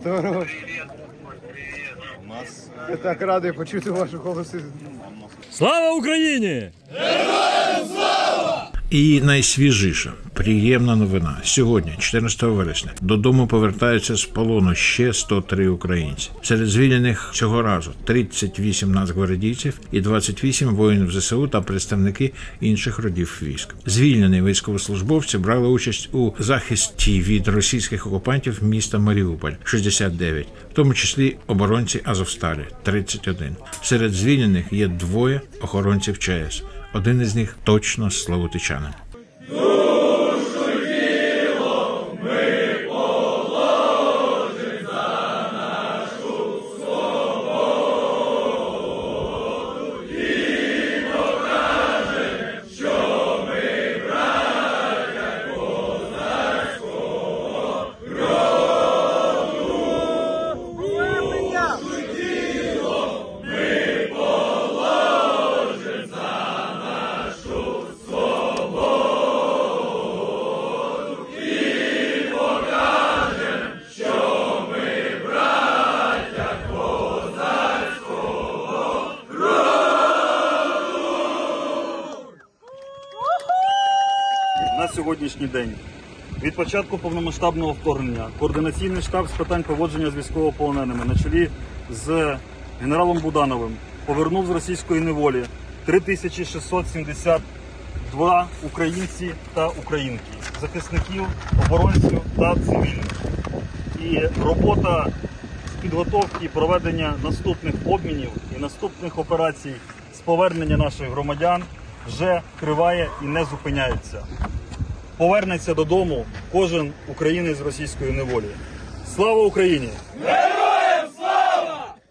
Здорово. У нас Я так радий почути ваші голоси. Слава Україні! І найсвіжіша, приємна новина. Сьогодні, 14 вересня, додому повертаються з полону ще 103 українці. Серед звільнених цього разу 38 нацгвардійців і 28 воїнів ЗСУ та представники інших родів військ. Звільнені військовослужбовці брали участь у захисті від російських окупантів міста Маріуполь 69, в тому числі оборонці Азовсталі 31. Серед звільнених є двоє охоронців ЧАЕС. Один із них точно славутичанин. На сьогоднішній день. Від початку повномасштабного вторгнення координаційний штаб з питань поводження з військовополоненими на чолі з генералом Будановим повернув з російської неволі 3672 українці та українки, захисників, оборонців та цивільних. І робота з підготовки і проведення наступних обмінів і наступних операцій з повернення наших громадян вже триває і не зупиняється повернеться додому кожен українець з російської неволі. Слава Україні!